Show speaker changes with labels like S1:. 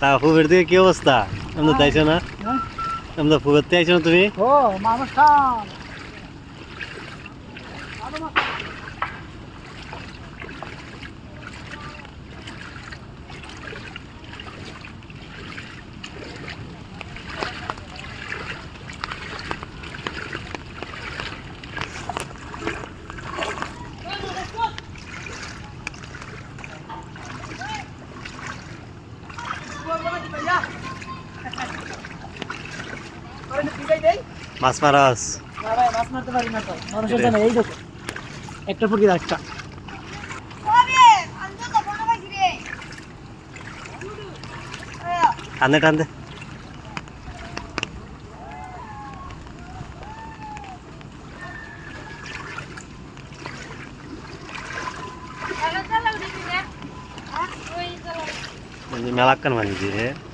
S1: তা ফুবের দিকে কি অবস্থা? আমরা তাইছো না? আমরা ফুবের আইছো না তুমি?
S2: ও মানুষ খান
S1: মাছ মারাস
S2: না মাছ মারতে পারি না তো মানুষের জন্য এই দেখো একটা ফুকি একটা
S1: টানতে ये मेला जी है।